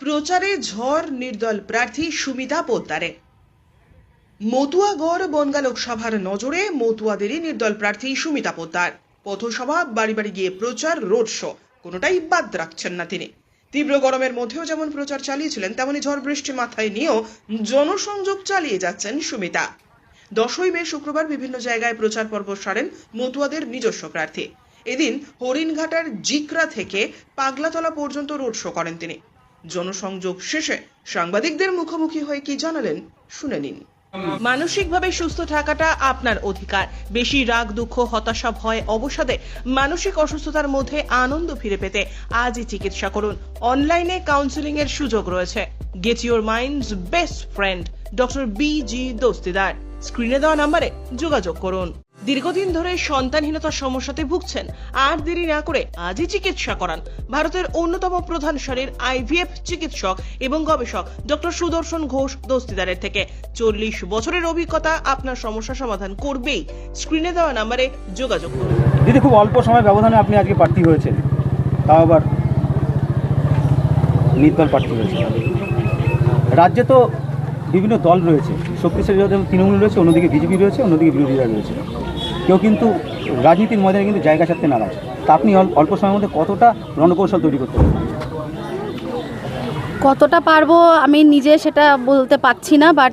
প্রচারে ঝড় নির্দল প্রার্থী সুমিতা পোদ্দারে। মতুয়াগড় বনগা লোকসভার নজরে মতুয়াদেরই নির্দল প্রার্থী সুমিতা পোদ্দার। পথসভা বাড়ি বাড়ি গিয়ে প্রচার, রোড শো, কোনোটাই বাদ রাখছেন না তিনি। তীব্র গরমের মধ্যেও যেমন প্রচার চালিয়েছিলেন, তেমনি ঝড় বৃষ্টি মাথায় নিয়েও জনসংযোগ চালিয়ে যাচ্ছেন সুমিতা। দশই মে শুক্রবার বিভিন্ন জায়গায় প্রচার পর্ব সারেন মতুয়াদের নিজস্ব প্রার্থী। এদিন হরিণঘাটার জিকরা থেকে পাগলাতলা পর্যন্ত রোড শো করেন তিনি। জনসংযোগ শেষে সাংবাদিকদের মুখোমুখি হয়ে কি জানালেন শুনে নিন। মানসিকভাবে সুস্থ থাকাটা আপনার অধিকার। বেশি রাগ, দুঃখ, হতাশা, ভয়, অবসাদে মানসিক অসুস্থতার মধ্যে আনন্দ ফিরে পেতে আজই চিকিৎসা করুন। অনলাইনে কাউন্সিলিং এর সুযোগ রয়েছে। Get your minds best friend doctor B G Dastidar স্ক্রিনে দেওয়া নম্বরে যোগাযোগ করুন। দীর্ঘদিন ধরে সন্তানহীনতার সমস্যাতে ভুগছেন। আর দেরি না করে আজই চিকিৎসা করান। ভারতের অন্যতম প্রধান সারির আইভিএফ চিকিৎসক এবং গবেষক ডক্টর সুদর্শন ঘোষ দস্তিদারের থেকে। চল্লিশ বছরের অভিজ্ঞতা আপনার সমস্যা সমাধান করবেই। স্ক্রিনে দেওয়া নাম্বারে যোগাযোগ করুন। দিদি, খুব অল্প সময় ব্যবধানে আপনি আজকে প্রার্থী হয়েছেন। তাও আবার নির্দল প্রার্থী হয়েছে রাজ্যে তো বিভিন্ন দল রয়েছে। শক্তিশালী তৃণমূল রয়েছে, অন্যদিকে বিজেপি রয়েছে, অন্যদিকে বিরোধীরা রয়েছে। কেউ কিন্তু রাজনীতির ময়দানে কিন্তু জায়গা ছাড়তে নারাজ। তা আপনি অল- অল্প সময়ের মধ্যে কতটা রণকৌশল তৈরি করতে পারবেন? কতটা পারব আমি নিজে সেটা বলতে পারছি না বাট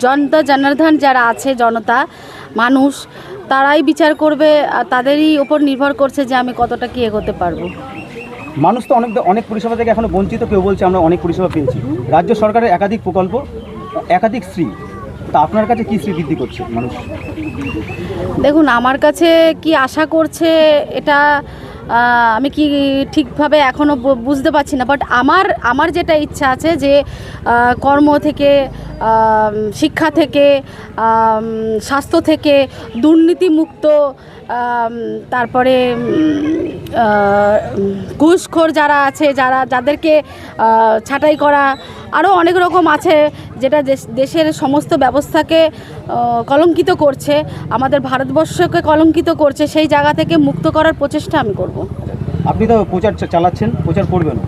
জনতা জনার্ধন যারা আছে জনতা মানুষ তারাই বিচার করবে তাদেরই ওপর নির্ভর করছে যে আমি কতটা কি এগোতে পারব। মানুষ তো অনেক অনেক পরিষেবা থেকে এখনও বঞ্চিত কেউ বলছে আমরা অনেক পরিষেবা পেয়েছি। রাজ্য সরকারের একাধিক প্রকল্প একাধিক শ্রী তা আপনার কাছে কী করছে মানুষ? দেখুন, আমার কাছে কি আশা করছে এটা আমি কি ঠিকভাবে এখনও বুঝতে পারছি না বাট আমার আমার যেটা ইচ্ছা আছে যে কর্ম থেকে শিক্ষা থেকে স্বাস্থ্য থেকে দুর্নীতিমুক্ত তারপরে ঘুষখোর যারা আছে, যারা, যাদেরকে ছাঁটাই করা আরও অনেক রকম আছে যেটা দেশ- দেশের সমস্ত ব্যবস্থাকে কলঙ্কিত করছে, আমাদের ভারতবর্ষকে কলঙ্কিত করছে, সেই জায়গা থেকে মুক্ত করার প্রচেষ্টা আমি করব। আপনি তো প্রচার চালাচ্ছেন, প্রচার করবেন।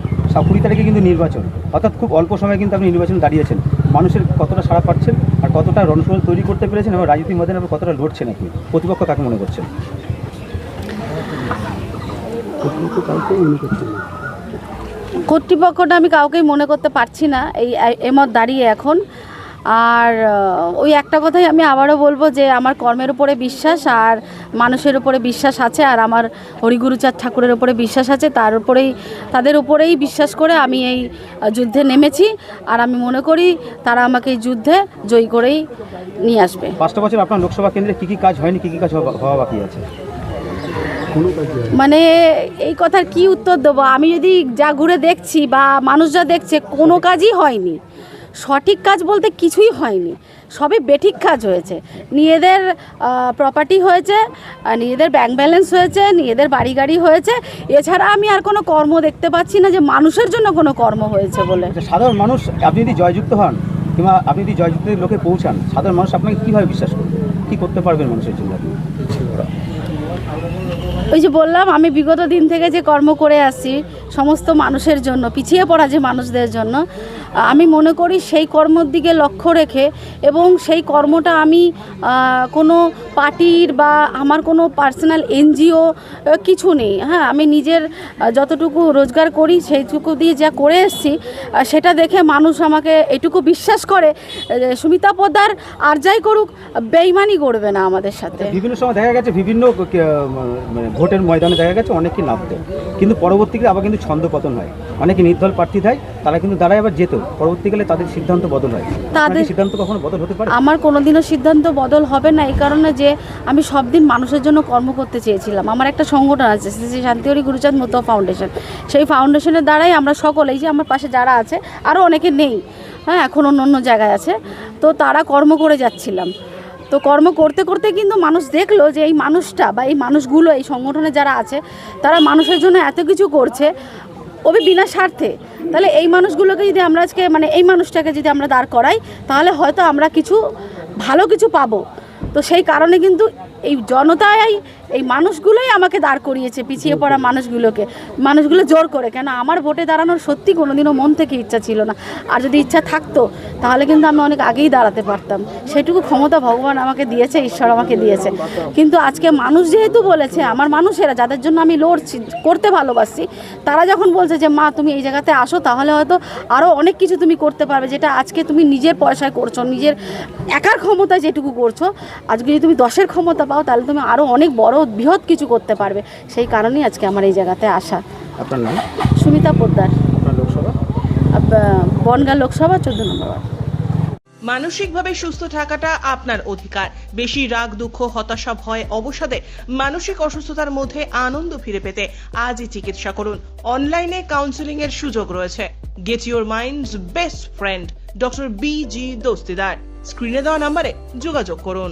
কুড়ি তারিখে কিন্তু নির্বাচন। অর্থাৎ খুব অল্প সময়ে কিন্তু আপনি নির্বাচন দাঁড়িয়েছেন। মানুষের কতটা সাড়া পাচ্ছেন আর কতটা রণসৌল তৈরি করতে পেরেছেন এবং রাজনীতির মধ্যে আপনি কতটা লড়ছেন আপনি? প্রতিপক্ষ কাকে মনে করছেন? কর্তৃপক্ষটা আমি কাউকেই মনে করতে পারছি না, এই এমত দাঁড়িয়ে এখন। আর ওই একটা কথাই আমি আবারও বলব যে আমার কর্মের উপরে বিশ্বাস আর মানুষের উপরে বিশ্বাস আছে আর আমার হরিগুরুচাঁদ ঠাকুরের উপরে বিশ্বাস আছে। তার উপরেই, তাদের উপরেই বিশ্বাস করে আমি এই যুদ্ধে নেমেছি আর আমি মনে করি তারা আমাকে এই যুদ্ধে জয়ী করেই নিয়ে আসবে। পাঁচটা বছর আপনার লোকসভা কেন্দ্রে কী কী কাজ হয়নি, কী কী কাজ হওয়া হওয়া বাকি আছে? মানে এই কথার কি উত্তর দেবো? আমি যদি যা ঘুরে দেখছি বা মানুষ যা দেখছে কোনো কাজই হয়নি। সঠিক কাজ বলতে কিছুই হয়নি। সবই বেঠিক কাজ হয়েছে। নিজেদের প্রপার্টি হয়েছে নিজেদের ব্যাংক ব্যালেন্স হয়েছে নিজেদের বাড়ি গাড়ি হয়েছে। এছাড়া আমি আর কোনো কর্ম দেখতে পাচ্ছি না যে মানুষের জন্য কোনো কর্ম হয়েছে বলে। আচ্ছা, সাধারণ মানুষ আপনি যদি জয়যুক্ত হন কিংবা আপনি যদি জয়যুক্ত লোকে পৌঁছান সাধারণ মানুষ আপনাকে কীভাবে বিশ্বাস করবে? কী করতে পারবেন মানুষের জন্য আপনি? ওই যে বললাম আমি বিগত দিন থেকে যে কর্ম করে আসছি সমস্ত মানুষের জন্য, পিছিয়ে পড়া যে মানুষদের জন্য আমি মনে করি সেই কর্মর দিকে লক্ষ্য রেখে এবং সেই কর্মটা আমি কোনো পার্টির বা আমার কোনো পার্সোনাল এনজিও কিছু নেই। হ্যাঁ আমি নিজের যতটুকু রোজগার করি সেইটুকু দিয়ে যা করে এসেছি সেটা দেখে মানুষ আমাকে এটুকু বিশ্বাস করে সুমিতা পোদ্দার আর যাই করুক, বেইমানি করবে না আমাদের সাথে। বিভিন্ন সময় দেখা গেছে, বিভিন্ন মানে ভোটের ময়দানে দেখা গেছে অনেকে নামতো কিন্তু পরবর্তীকালে আবার কিন্তু ছন্দ পতন হয়। অনেকে নির্দল প্রার্থী দেয় তারা কিন্তু দাঁড়ায় আবার যেত পরবর্তীকালে তাদের সিদ্ধান্ত বদল হয়। তাদের- সিদ্ধান্ত কখনো বদল হতে পারে? আমার কোনোদিনও সিদ্ধান্ত বদল হবে না এই কারণে যে আমি সব দিন মানুষের জন্য কর্ম করতে চেয়েছিলাম। আমার একটা সংগঠন আছে শ্রী শ্রী শান্তিহরি গুরুচাঁদ মতুয়া ফাউন্ডেশন। সেই ফাউন্ডেশনের দ্বারাই আমরা সকলেই যে আমার পাশে যারা আছে আরও অনেকে নেই হ্যাঁ এখন অন্য অন্য জায়গায় আছে তো তারা কর্ম করে যাচ্ছিলাম। তো কর্ম করতে করতে কিন্তু মানুষ দেখল যে এই মানুষটা বা এই মানুষগুলো, এই সংগঠনে যারা আছে, তারা মানুষের জন্য এত কিছু করছে ওবে বিনা স্বার্থে। তাহলে এই মানুষগুলোকে যদি আমরা আজকে মানে এই মানুষটাকে যদি আমরা দাঁড় করাই, তাহলে হয়তো আমরা কিছু, ভালো কিছু পাবো। তো সেই কারণে কিন্তু এই জনতাই এই মানুষগুলোই আমাকে দাঁড় করিয়েছে, পিছিয়ে পড়া মানুষগুলোকে। মানুষগুলো জোর করে কেন আমার ভোটে দাঁড়ানোর সত্যি কোনোদিনও মন থেকে ইচ্ছা ছিল না। আর যদি ইচ্ছা থাকতো, তাহলে কিন্তু আমি অনেক আগেই দাঁড়াতে পারতাম। সেটুকু ক্ষমতা ভগবান আমাকে দিয়েছে, ঈশ্বর আমাকে দিয়েছে। কিন্তু আজকে মানুষ যেহেতু বলেছে, আমার মানুষেরা যাদের জন্য আমি লড়ছি, করতে ভালোবাসি, তারা যখন বলছে যে, মা, তুমি এই জায়গাতে আসো, তাহলে হয়তো আরও অনেক কিছু তুমি করতে পারবে, যেটা আজকে তুমি নিজের পয়সায় করছ, নিজের একার ক্ষমতায় যেটুকু করছ। আজকে যদি তুমি দশের ক্ষমতা পাও তাহলে তুমি আরও অনেক বড় বৃহৎ কিছু করতে পারবে। সেই কারণেই আজকে আমার এই জায়গাতে আসা। আপনার নাম? সুমিতা পোদ্দার। আপনার লোকসভা? বনগাঁ লোকসভা চোদ্দ নম্বর ওয়ার্ড। মানসিকভাবে সুস্থ থাকাটা আপনার অধিকার। বেশি রাগ দুঃখ হতাশা ভয় অবসাদে মানসিক অসুস্থতার মধ্যে আনন্দ ফিরে পেতে আজই চিকিৎসা করুন। অনলাইনে কাউন্সিলিং এর সুযোগ রয়েছে। Get your minds best friend doctor B G Dastidar স্ক্রিনে দেওয়া নাম্বারে যোগাযোগ করুন।